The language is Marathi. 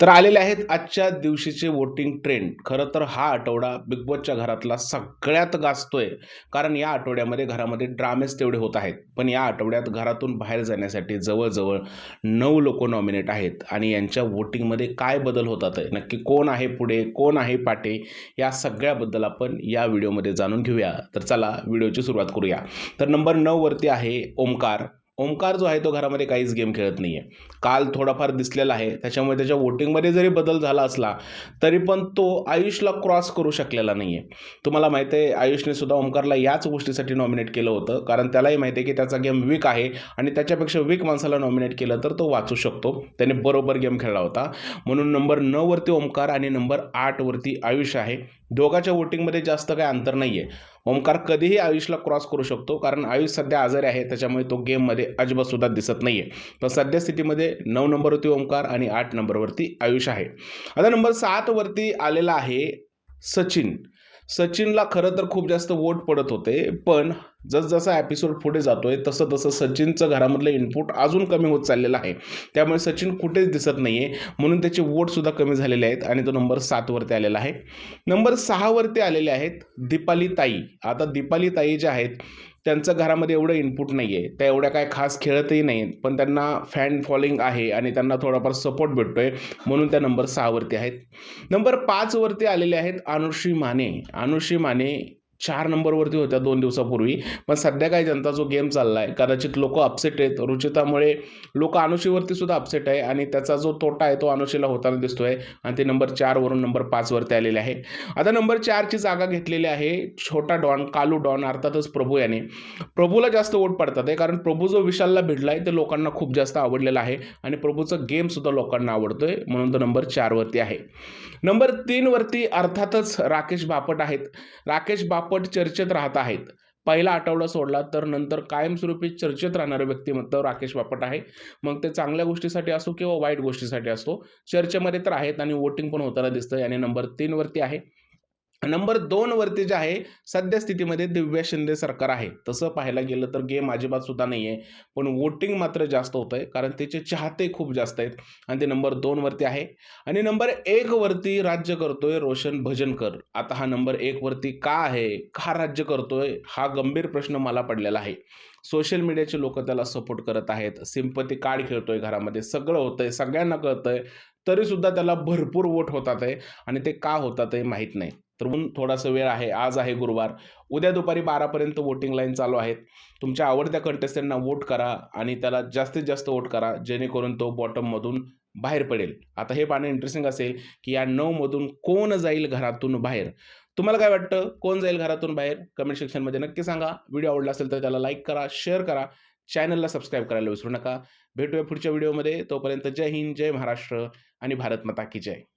तर आलेले आहेत आजच्या दिवशीचे वोटिंग ट्रेंड खरं तर हा आठवडा बिग बॉसच्या घरातला सगळ्यात गाजतोय. कारण या आठवड्यामध्ये घरामध्ये ड्रामेच तेवढे होत आहेत. पण या आठवड्यात घरातून बाहेर जाण्यासाठी जवळजवळ नऊ लोक नॉमिनेट आहेत. आणि यांच्या वोटिंगमध्ये काय बदल होतात आहे? नक्की कोण आहे पुढे? कोण आहे पाटे या सगळ्याबद्दल आपण या व्हिडिओमध्ये जाणून घेऊया. तर चला व्हिडिओची सुरुवात करूया. तर नंबर नऊवरती आहे ओमकार ओमकार जो आहे तो घरामध्ये काहीच गेम खेळत नाही आहे काल थोडाफार दिसलेला आहे. त्याच्यामुळे त्याच्या वोटिंगमध्ये जरी बदल झाला असला तरी पण तो आयुषला क्रॉस करू शकलेला नाही आहे तुम्हाला माहिती आहे आयुषने सुद्धा ओमकारला याच गोष्टीसाठी नॉमिनेट केलं होतं. कारण त्यालाही माहिती आहे की त्याचा गेम वीक आहे आणि त्याच्यापेक्षा वीक माणसाला नॉमिनेट केलं तर तो वाचू शकतो. त्याने बरोबर गेम खेळला होता. म्हणून नंबर नऊवरती ओमकार आणि नंबर आठवरती आयुष आहे. दोघाच्या वोटिंगमध्ये जास्त काही अंतर नाही आहे ओमकार कधीही आयुषला क्रॉस करू शकतो कारण आयुष सध्या आजारी आहे त्याच्यामुळे तो गेममध्ये अजिबातसुद्धा दिसत नाही आहे तर सद्यस्थितीमध्ये नऊ नंबरवरती ओमकार आणि आठ नंबरवरती आयुष आहे. आता नंबर सातवरती आलेला आहे सचिन. सचिनला खरं तर खूप जास्त वोट पडत होते पण जसजसा एपिसोड पुढे जातोय तसं तसं सचिनचं घरामधलं इनपुट अजून कमी होत चाललेलं आहे. त्यामुळे सचिन कुठेच दिसत नाही आहे म्हणून त्याचे वोटसुद्धा कमी झालेले आहेत आणि तो नंबर सातवरती आलेला आहे. नंबर सहावरती आलेले आहेत दीपाली ताई. आता दीपाली ताई ज्या आहेत त्यांचं घरामध्ये एवढं इनपुट नाही आहे त्या एवढ्या काय खास खेळतही नाही आहेत पण त्यांना फॅन फॉलोइंग आहे आणि त्यांना थोडाफार सपोर्ट भेटतो आहे म्हणून त्या नंबर सहावरती आहेत. नंबर पाचवरती आलेले आहेत अनुश्री माने. अनुश्री माने चार नंबरवरती होत्या दोन दिवसापूर्वी. पण सध्या काय त्यांचा जो गेम चालला आहे कदाचित लोक अपसेट आहेत. रुचितामुळे लोक अनुशीवरती सुद्धा अपसेट आहे आणि त्याचा जो तोटा आहे तो अनुशीला होताना दिसतोय आणि ते नंबर चारवरून नंबर पाचवरती आलेले आहे. आता नंबर चारची जागा घेतलेली आहे छोटा डॉन कालू डॉन अर्थातच प्रभू याने. प्रभूला जास्त वोट पडतात आहे कारण प्रभू जो विशालला भिडला आहे ते लोकांना खूप जास्त आवडलेला आहे आणि प्रभूचं गेमसुद्धा लोकांना आवडतोय म्हणून तो नंबर चारवरती आहे. नंबर तीनवरती अर्थातच राकेश बापट आहेत. राकेश पट चर्चेत राहत आहेत. पहिला आठवडा सोडला तर नंतर कायमस्वरूपी चर्चेत राहणारं व्यक्तिमत्व राकेश बापट आहे. मग ते चांगल्या गोष्टीसाठी असो किंवा वाईट गोष्टीसाठी असो चर्चेमध्ये तर आहेत आणि वोटिंग पण होताना दिसतं. याने नंबर तीनवरती आहे. नंबर दोनवरती जे आहे सध्या स्थितीमध्ये दिव्या शिंदे सरकार आहे. तसं पाहायला गेलं तर गेम अजिबात सुद्धा नाही आहे पण वोटिंग मात्र जास्त होतं आहे कारण त्याचे चाहते खूप जास्त आहेत. आणि ते नंबर दोनवरती आहे. आणि नंबर एकवरती राज्य करतोय रोशन भजनकर. आता हा नंबर एकवरती का आहे का राज्य करतोय हा गंभीर प्रश्न मला पडलेला आहे. सोशल मीडियाचे लोक त्याला सपोर्ट करत आहेत. सिंपती कार्ड खेळतोय घरामध्ये. सगळं होतंय सगळ्यांना कळतंय. तरीसुद्धा त्याला भरपूर वोट होतात आहे. आणि ते का होतात आहे माहीत नाही. तर म्हणून थोडासा वेळ आहे आज आहे गुरुवार. उद्या दुपारी बारापर्यंत वोटिंग लाईन चालू आहेत. तुमच्या आवडत्या कंटेस्टंटना वोट करा आणि त्याला जास्तीत जास्त वोट करा जेणेकरून तो बॉटममधून बाहेर पडेल. आता हे पाहणं इंटरेस्टिंग असेल की या नऊमधून कोण जाईल घरातून बाहेर? तुम्हाला काय वाटतं? कोण जाईल घरातून बाहेर? कमेंट सेक्शनमध्ये नक्की सांगा. व्हिडिओ आवडला असेल तर त्याला लाईक करा शेअर करा. चॅनलला सबस्क्राईब करायला विसरू नका. भेटूया पुढच्या व्हिडिओमध्ये तोपर्यंत जय हिंद जय महाराष्ट्र आणि भारत माता की जय.